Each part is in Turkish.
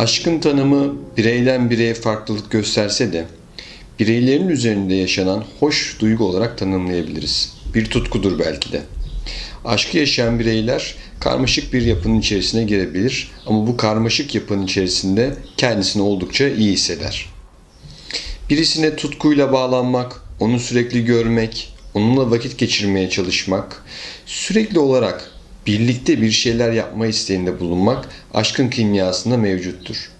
Aşkın tanımı bireyden bireye farklılık gösterse de bireylerin üzerinde yaşanan hoş duygu olarak tanımlayabiliriz. Bir tutkudur belki de. Aşkı yaşayan bireyler karmaşık bir yapının içerisine girebilir ama bu karmaşık yapının içerisinde kendisini oldukça iyi hisseder. Birisine tutkuyla bağlanmak, onu sürekli görmek, onunla vakit geçirmeye çalışmak, sürekli olarak birlikte bir şeyler yapma isteğinde bulunmak aşkın kimyasında mevcuttur.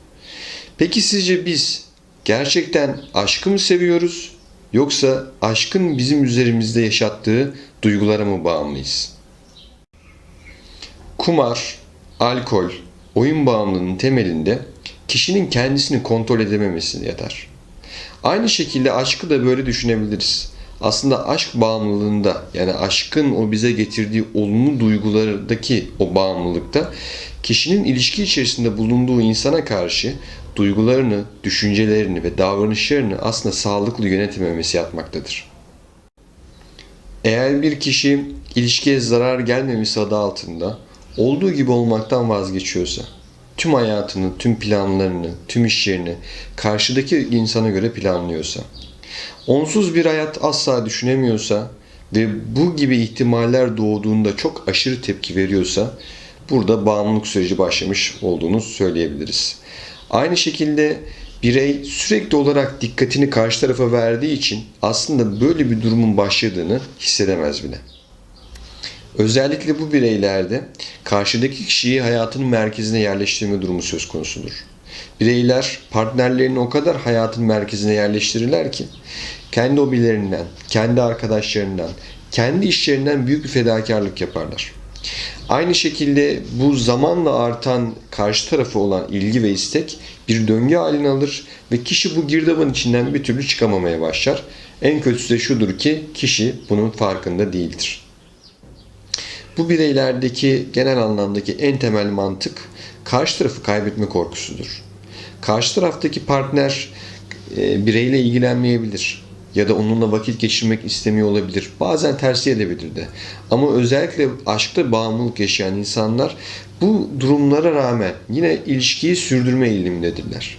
Peki sizce biz gerçekten aşkı mı seviyoruz yoksa aşkın bizim üzerimizde yaşattığı duygulara mı bağımlıyız? Kumar, alkol, oyun bağımlılığının temelinde kişinin kendisini kontrol edememesi yatar. Aynı şekilde aşkı da böyle düşünebiliriz. Aslında aşk bağımlılığında yani aşkın o bize getirdiği olumlu duygulardaki o bağımlılıkta kişinin ilişki içerisinde bulunduğu insana karşı duygularını, düşüncelerini ve davranışlarını aslında sağlıklı yönetememesi yatmaktadır. Eğer bir kişi ilişkiye zarar gelmemesi adı altında olduğu gibi olmaktan vazgeçiyorsa, tüm hayatını, tüm planlarını, tüm işlerini karşıdaki insana göre planlıyorsa, onsuz bir hayat asla düşünemiyorsa ve bu gibi ihtimaller doğduğunda çok aşırı tepki veriyorsa burada bağımlılık süreci başlamış olduğunu söyleyebiliriz. Aynı şekilde birey sürekli olarak dikkatini karşı tarafa verdiği için aslında böyle bir durumun başladığını hissedemez bile. Özellikle bu bireylerde karşıdaki kişiyi hayatının merkezine yerleştirme durumu söz konusudur. Bireyler partnerlerini o kadar hayatın merkezine yerleştirirler ki kendi hobilerinden, kendi arkadaşlarından, kendi işlerinden büyük bir fedakarlık yaparlar. Aynı şekilde bu zamanla artan karşı tarafı olan ilgi ve istek bir döngü halini alır ve kişi bu girdabın içinden bir türlü çıkamamaya başlar. En kötüsü de şudur ki kişi bunun farkında değildir. Bu bireylerdeki genel anlamdaki en temel mantık karşı tarafı kaybetme korkusudur. Karşı taraftaki partner e, bireyle ilgilenmeyebilir ya da onunla vakit geçirmek istemiyor olabilir. Bazen tersi edebilir de. Ama özellikle aşkta bağımlılık yaşayan insanlar bu durumlara rağmen yine ilişkiyi sürdürme eğilimindedirler.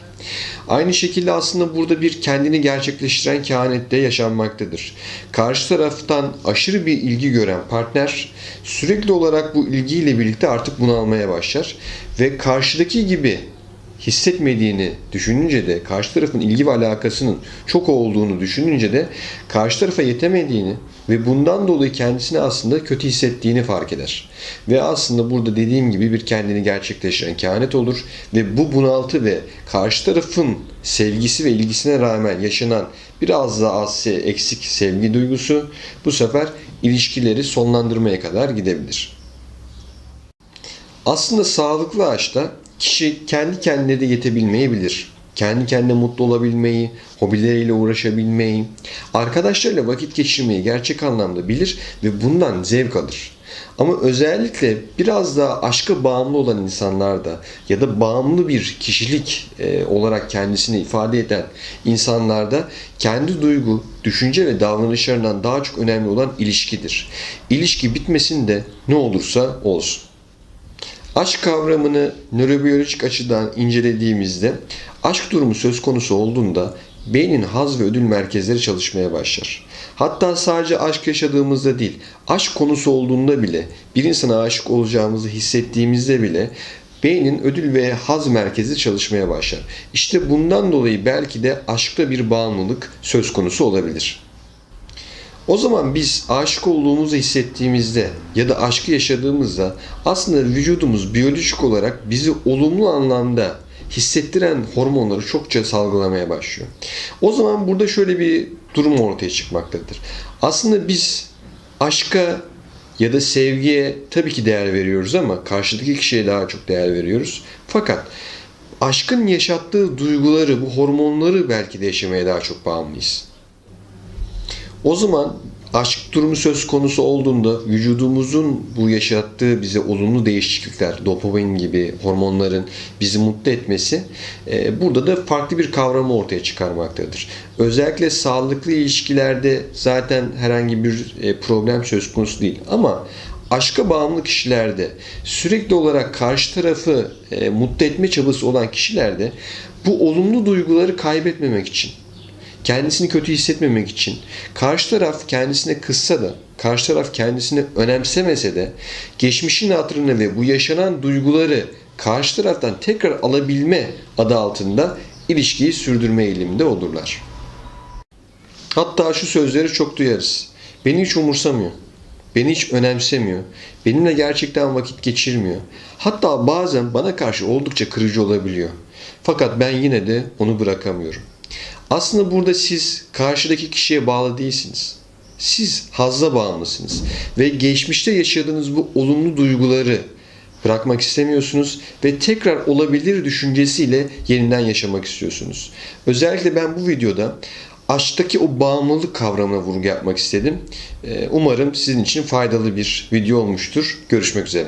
Aynı şekilde aslında burada bir kendini gerçekleştiren kehanette yaşanmaktadır. Karşı taraftan aşırı bir ilgi gören partner sürekli olarak bu ilgiyle birlikte artık bunalmaya başlar ve karşıdaki gibi hissetmediğini düşününce de karşı tarafın ilgi ve alakasının çok olduğunu düşününce de karşı tarafa yetemediğini ve bundan dolayı kendisini aslında kötü hissettiğini fark eder. Ve aslında burada dediğim gibi bir kendini gerçekleştiren kehanet olur ve bu bunaltı ve karşı tarafın sevgisi ve ilgisine rağmen yaşanan biraz daha az eksik sevgi duygusu bu sefer ilişkileri sonlandırmaya kadar gidebilir. Aslında sağlıklı aşkta kişi kendi kendine de yetebilmeyebilir. Kendi kendine mutlu olabilmeyi, hobileriyle uğraşabilmeyi, arkadaşlarıyla vakit geçirmeyi gerçek anlamda bilir ve bundan zevk alır. Ama özellikle biraz daha aşka bağımlı olan insanlarda ya da bağımlı bir kişilik e, olarak kendisini ifade eden insanlarda kendi duygu, düşünce ve davranışlarından daha çok önemli olan ilişkidir. İlişki bitmesinde ne olursa olsun. Aşk kavramını nörobiyolojik açıdan incelediğimizde aşk durumu söz konusu olduğunda beynin haz ve ödül merkezleri çalışmaya başlar. Hatta sadece aşk yaşadığımızda değil, aşk konusu olduğunda bile, bir insana aşık olacağımızı hissettiğimizde bile beynin ödül ve haz merkezi çalışmaya başlar. İşte bundan dolayı belki de aşkta bir bağımlılık söz konusu olabilir. O zaman biz aşık olduğumuzu hissettiğimizde ya da aşkı yaşadığımızda aslında vücudumuz biyolojik olarak bizi olumlu anlamda hissettiren hormonları çokça salgılamaya başlıyor. O zaman burada şöyle bir durum ortaya çıkmaktadır. Aslında biz aşka ya da sevgiye tabii ki değer veriyoruz ama karşıdaki kişiye daha çok değer veriyoruz. Fakat aşkın yaşattığı duyguları, bu hormonları belki de yaşamaya daha çok bağımlıyız. O zaman aşk durumu söz konusu olduğunda vücudumuzun bu yaşattığı bize olumlu değişiklikler, dopamin gibi hormonların bizi mutlu etmesi e, burada da farklı bir kavramı ortaya çıkarmaktadır. Özellikle sağlıklı ilişkilerde zaten herhangi bir e, problem söz konusu değil ama aşka bağımlı kişilerde sürekli olarak karşı tarafı e, mutlu etme çabası olan kişilerde bu olumlu duyguları kaybetmemek için kendisini kötü hissetmemek için karşı taraf kendisine kızsa da karşı taraf kendisini önemsemese de geçmişin hatırına ve bu yaşanan duyguları karşı taraftan tekrar alabilme adı altında ilişkiyi sürdürme eğiliminde olurlar. Hatta şu sözleri çok duyarız. Beni hiç umursamıyor. Beni hiç önemsemiyor. Benimle gerçekten vakit geçirmiyor. Hatta bazen bana karşı oldukça kırıcı olabiliyor. Fakat ben yine de onu bırakamıyorum. Aslında burada siz karşıdaki kişiye bağlı değilsiniz. Siz hazza bağımlısınız ve geçmişte yaşadığınız bu olumlu duyguları bırakmak istemiyorsunuz ve tekrar olabilir düşüncesiyle yeniden yaşamak istiyorsunuz. Özellikle ben bu videoda aşktaki o bağımlılık kavramına vurgu yapmak istedim. Ee, Umarım sizin için faydalı bir video olmuştur. Görüşmek üzere.